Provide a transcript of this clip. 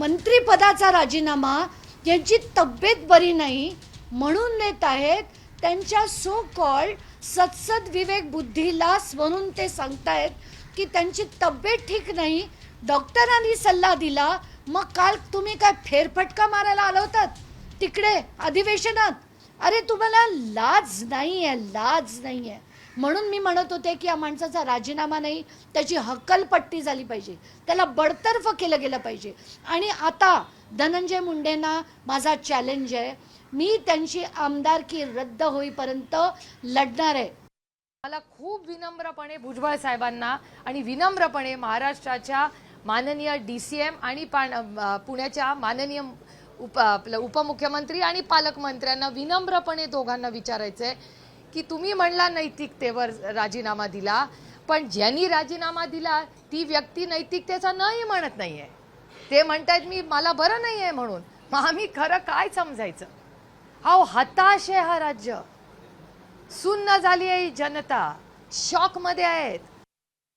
मंत्रिपदाचा राजीनामा यांची तब्येत बरी नाही म्हणून नेत आहेत त्यांच्या सो कॉल्ड सत्सद विवेक बुद्धीला म्हणून ते सांगतायत की त्यांची तब्येत ठीक नाही डॉक्टरांनी सल्ला दिला मग काल तुम्ही काय फेरफटका मारायला आला होतात तिकडे अधिवेशनात? अरे तुम्हाला लाज नाही आहे लाज नाही आहे म्हणून मी म्हणत होते की या माणसाचा राजीनामा नाही त्याची हक्कलपट्टी झाली पाहिजे. त्याला बडतर्फ केलं गेलं पाहिजे. आणि आता धनंजय मुंडेंना माझा चॅलेंज आहे. मी त्यांची आमदारकी रद्द होईपर्यंत लढणार आहे. मला खूप विनम्रपणे भुजबळ साहेबांना आणि विनम्रपणे महाराष्ट्राच्या माननीय डी सी एम आणि पाण- पुण्याच्या माननीय उप आपलं उपमुख्यमंत्री आणि पालकमंत्र्यांना विनम्रपणे दोघांना विचारायचं आहे की तुम्ही म्हणला नैतिकतेवर राजीनामा दिला पण ज्यांनी राजीनामा दिला ती व्यक्ती नैतिकतेचा नाही म्हणत नाहीये. ते म्हणतायत मी मला बरं नाही आहे म्हणून. मग आम्ही खरं काय समजायचं? अहो हताश आहे हा राज्य. सुन्न झाली आहे ही जनता. शॉकमध्ये आहेत.